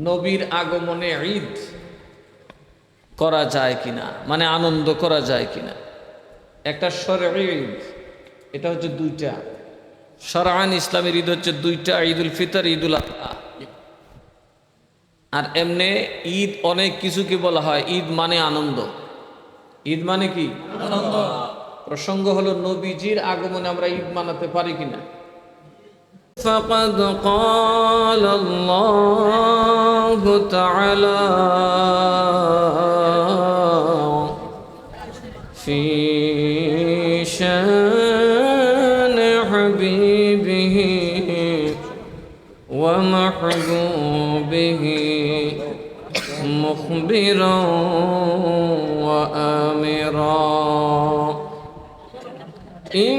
নবীর আগমনে ঈদ করা যায় কিনা? মানে আনন্দ করা যায় কিনা? একটা সর ঈদ, এটা হচ্ছে দুইটা। সরান ইসলামের ঈদ হচ্ছে দুইটা, ঈদুল ফিতর, ঈদুল আজহা আর এমনি ঈদ অনেক কিছুকে বলা হয়, ঈদ মানে আনন্দ। ঈদ মানে কি? আনন্দ। প্রসঙ্গ হলো নবীজির আগমনে আমরা ঈদ মানাতে পারি কিনা? فقد قال الله تعالى في شأن حبيبه ومحبوبه مخبرا وآمرا. إن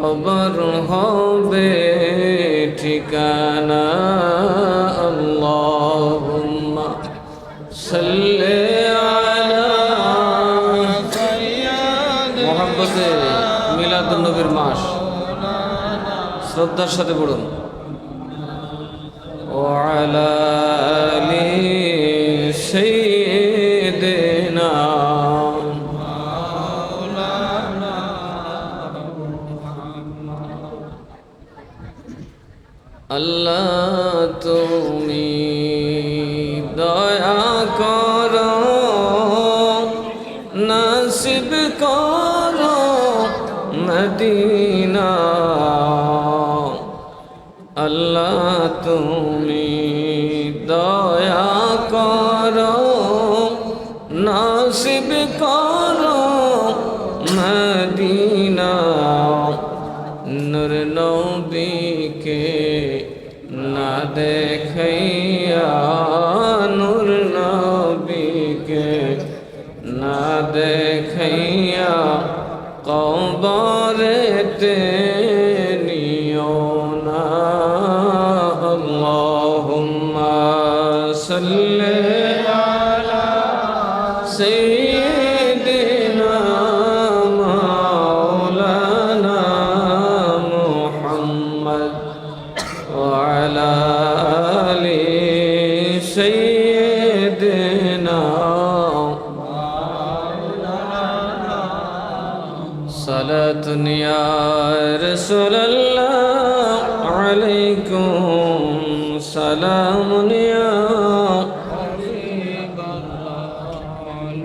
খবর হবে ঠিকানা আল্লাহুম্মা সাল্লি আলা মোহাম্মদে মিলাদুন নবীর মাস। শ্রদ্ধার সাথে পড়ুন। ও আলা আলি সেই মদিনা। আল্লাহ তুমি দয়া করো, নসিব করো মদিনা। নূর নবীকে না দেখাইয়া, নূর নবীকে না দেখাইয়া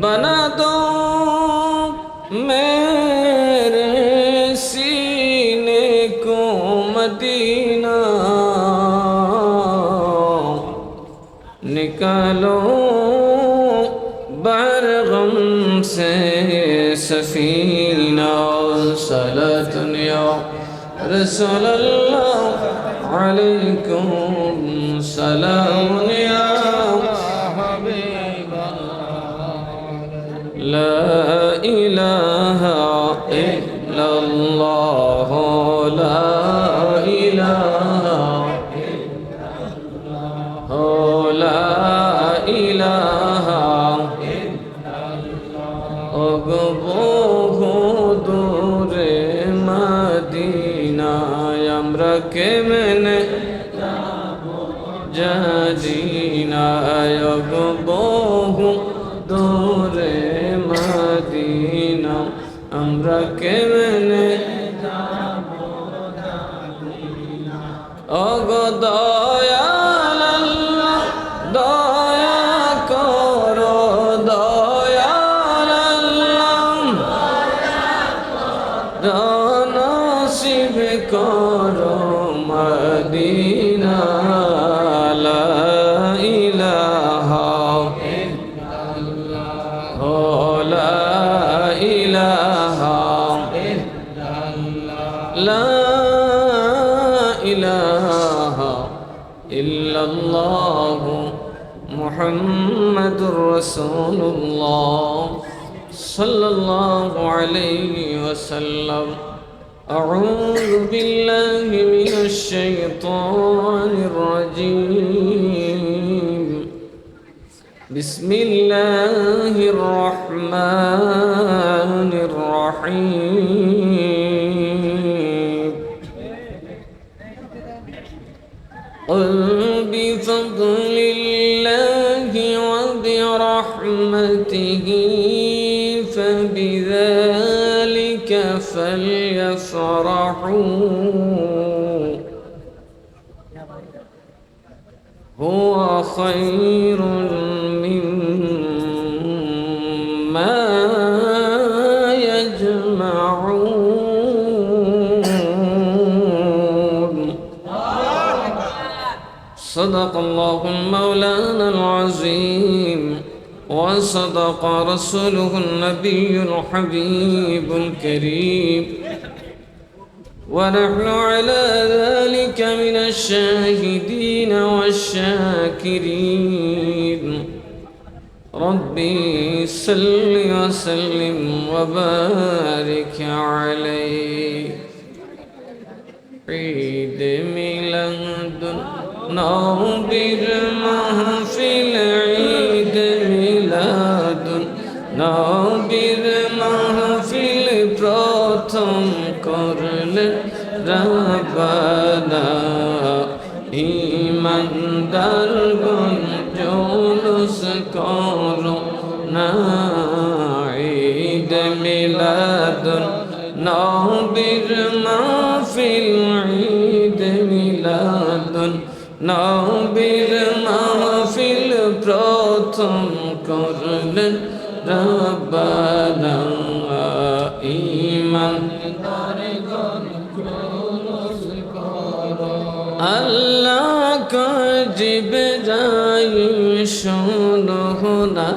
بنا دو میرے سینے کو مدینہ۔ نکالو بر غم سے سفینہ۔ صلاة یا رسول اللہ علیکم سلام یا لا إله إلا الله لا إله لا إله অগবহ দূরে মাদিনায় আমরা কেমনে জানি কেমনে অগদয়াল আল্লাহ দয়া করো দয়াল আল্লাহ। নসিব করো মদিনা লা ইলাহা ও لا إله إلا الله محمد رسول الله صلى الله عليه وسلم. أعوذ بالله من الشيطان الرجيم. بسم الله الرحمن الرحيم. وبرحمته فبذلك فليفرحوا. هو خير مما يجمعون. صدق الله مولانا العظيم. وصدق رسوله النبي الحبيب الكريم. ونحن على ذلك من الشاهدين والشاكرين. ربي صل وسلم وبارك عليه. عيد ميلاد نوبر محفل নবীর মাহফিল প্রথম করলেন রাবানা। ইমানদার গুণ জৌলুস করো ঈদ মিলাদুন নবীর মাহফিল, ঈদ মিলাদুন নবীর মাহফিল প্রথম করলেন রব্বানা ঈমান আল্লাহ কাজিব যাই শোনো না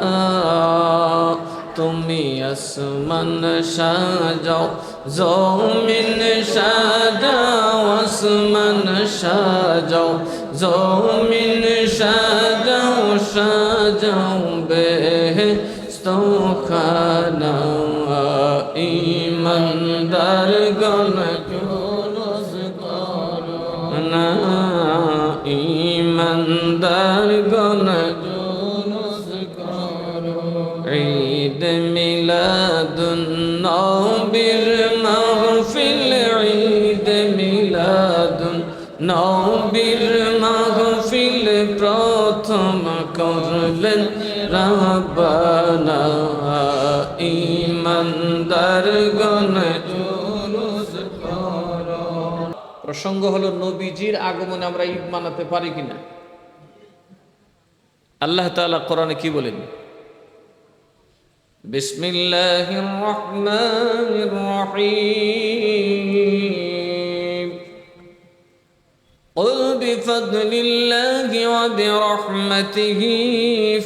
তুমি আসমান সাজাও, জমিন সাজাও, আসমান সাজাও, জমিন সাজাও সাজাও বেস্তখানা ইমানদার গণ জুলুস না ইমানদার গণ জুলুস ঈদ মিলাদুন নবীর মাহফিল ঈদ মিলাদুন নবীর মাহফিল প্রথম করলেন রাব্বানা ইমানদার প্রসঙ্গ হলো, নবীজির আগমনে আমরা ঈদ মানাতে পারি কিনা? আল্লাহ তাআলা কোরআনে কি বলেন? বিসমিল্লাহির রহমানির রহিম। قل بفضل الله وبرحمته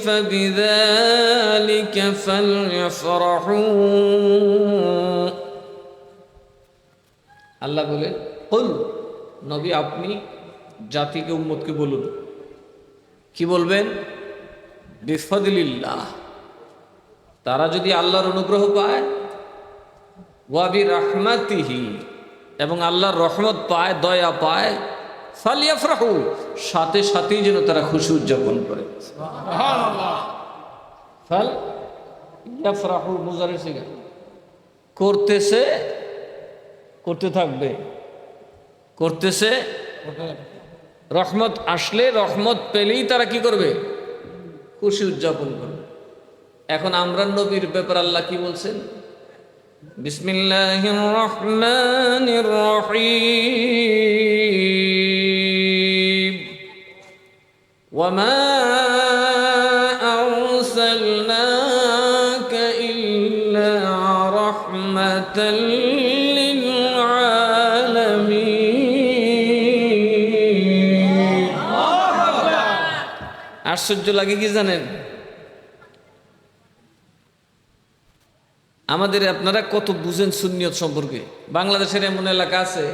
فبذلك فليفرحوا আল্লাহ বলে কুল নবী আপনি জাতিকে উম্মতকে বলুন কি বলবেন বিফদলিল্লাহ তারা যদি আল্লাহর অনুগ্রহ পায় ওয়াবি রাহমাতিহি এবং আল্লাহর রহমত পায় দয়া পায় ফালিয়াফরাহু সাথে সাথেই যেন তারা খুশি উদযাপন করে। ফাল ইয়াফরাহু মুজারের সিগা করতেছে করতে থাকবে। করতেছে রহমত আসলে রহমত পেলেই তারা কি করবে? খুশি উদযাপন করবে। এখন আমরা নবীর ব্যাপার আল্লাহ কি বলছেন? বিসমিল্লাহ রহমান রহিম। وما أرسلناك إلا رحمة للعالمين আশ্চর্য লাগে কি জানেন আমাদের আপনারা কত বুঝেন সুন্নিয়ত সম্পর্কে বাংলাদেশের এমন এলাকা আছে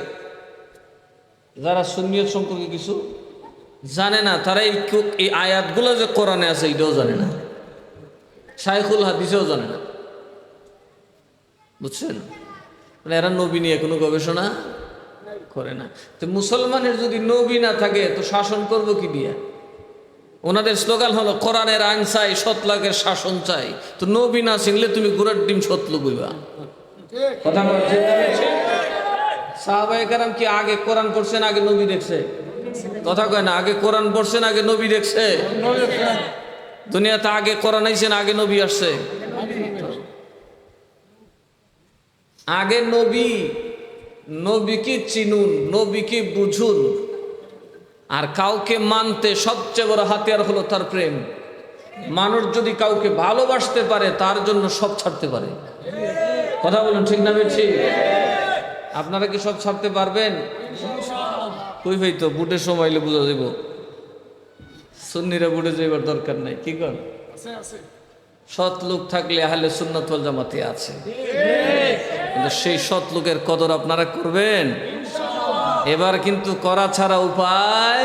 যারা সুন্নিয়ত সম্পর্কে কিছু জানে না, তারা এই আয়াতগুলো যে কোরআনে আছে, এটাও জানে না। শাইখুল হাদিসেও জানে না। বুঝছেন? মানে এরা নবী নিয়ে কোনো গবেষণা করে না। তো মুসলমানের যদি নবী না থাকে, তো শাসন করব কি দিয়া? ওনাদের স্লোগান হলো, কোরআনের আইন চাই সতলাকের শাসন চাই। তো নবী না চিনলে তুমি গুড়ার ডিম সতলু কইবা কথা বলছেন কি আগে কোরআন করছেন আগে নবী দেখছে? কথা কয় না, আগে কোরআন পড়ছেন, আগে নবী দেখছে। দুনিয়াতে আগে কোরআন আইছেন আগে নবী আসছে। আগে নবী, নবীকে চিনুন, নবীকে বুঝুন। আর কাউকে মানতে সবচেয়ে বড় হাতিয়ার হলো তার প্রেম। মানুষ যদি কাউকে ভালোবাসতে পারে, তার জন্য সব ছাড়তে পারে। কথা বলুন, ঠিক না বেছি আপনারা কি সব ছাড়তে পারবেন? কই ভাই তো বুটের সময় হইলে বুঝা যাব সুন্নিরা বুটে যাইবার দরকার নাই কি কর সৎ লোক থাকলে আহলে সুন্নাত ওয়াল জামাতে আছে। কিন্তু সেই সৎ লোকের কদর আপনারা করবেন? এবার কিন্তু করা ছাড়া উপায়